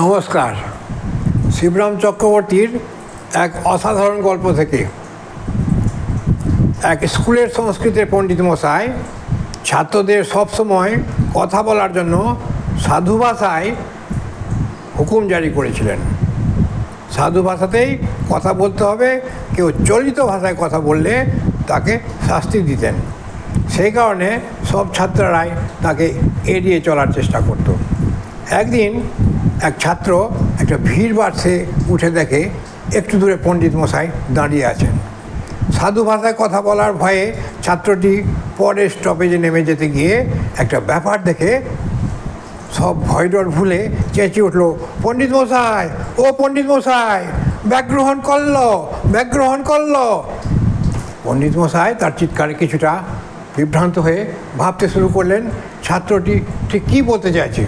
নমস্কার। শিবরাম চক্রবর্তীর এক অসাধারণ গল্প থেকে। এক স্কুলের সংস্কৃতের পণ্ডিত মশাই ছাত্রদের সবসময় কথা বলার জন্য সাধু ভাষায় হুকুম জারি করেছিলেন। সাধু ভাষাতেই কথা বলতে হবে, কেউ চলিত ভাষায় কথা বললে তাকে শাস্তি দিতেন। সেই কারণে সব ছাত্ররাই তাকে এড়িয়ে চলার চেষ্টা করত। একদিন এক ছাত্র একটা ভিড় বাড়ছে, উঠে দেখে একটু দূরে পণ্ডিত মশাই দাঁড়িয়ে আছেন। সাধু ভাষায় কথা বলার ভয়ে ছাত্রটি পরের স্টপেজে নেমে যেতে গিয়ে একটা ব্যাপার দেখে সব ভয়ডর ভুলে চেঁচিয়ে উঠল, পণ্ডিত মশাই, ও পণ্ডিত মশাই ব্যাগ্রহণ করল ব্যাগ্রহণ করল। পণ্ডিত মশাই তার চিৎকারে কিছুটা বিভ্রান্ত হয়ে ভাবতে শুরু করলেন, ছাত্রটি ঠিক কী বলতে চাইছে?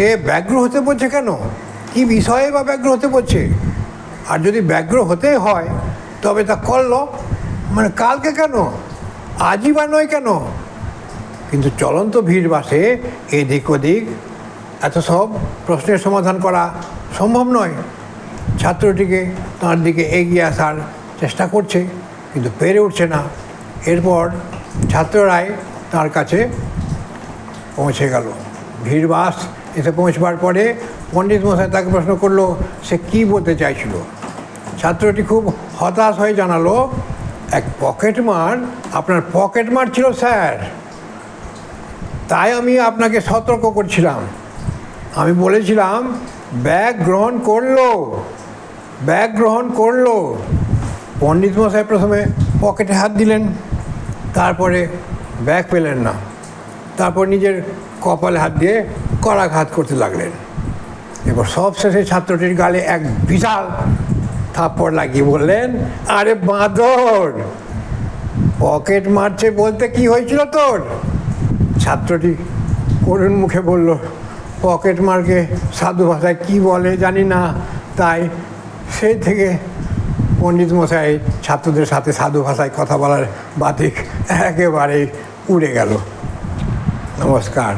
সে ব্যগ্র হতে বলছে কেন? কি বিষয়ে বা ব্যগ্র হতে বলছে আর যদি ব্যগ্র হতে হয়, তবে তা করল। মানে কালকে কেন? আজই বা নয় কেন? কিন্তু চলন্ত ভিড় বাসে এদিক ওদিক এত সব প্রশ্নের সমাধান করা সম্ভব নয়। ছাত্রটিকে তার দিকে এগিয়ে আসার চেষ্টা করছে, কিন্তু পেরে উঠছে না। এরপর ছাত্ররাই তার কাছে পৌঁছে গেল। ভিড় বাস এসে পৌঁছবার পরে পণ্ডিত মশাই তাকে প্রশ্ন করল, সে কী বলতে চাইছিল? ছাত্রটি খুব হতাশ হয়ে জানালো, এক পকেট মার? আপনার পকেট মার ছিল, স্যার। তাই আমি আপনাকে সতর্ক করছিলাম। আমি বলেছিলাম, ব্যাগ গ্রহণ করল, ব্যাগ গ্রহণ করল। পণ্ডিত মশাই প্রথমে পকেটে হাত দিলেন, তারপরে ব্যাগ পেলেন না। তারপর নিজের কপালে হাত দিয়ে করাঘাত করতে লাগলেন। এবার সবশেষে ছাত্রটির গালে এক বিশাল থাপ্পড় লাগিয়ে বললেন, আরে বাঁদর, পকেট মারছে বলতে কি হয়েছিল তোর? ছাত্রটি করুণ মুখে বলল, পকেট মারকে সাধু ভাষায় কী বলে জানি না, তাই সেই থেকে পণ্ডিত মশাই ছাত্রদের সাথে সাধু ভাষায় কথা বলার বাতিক একেবারেই উড়ে গেল। নমস্কার।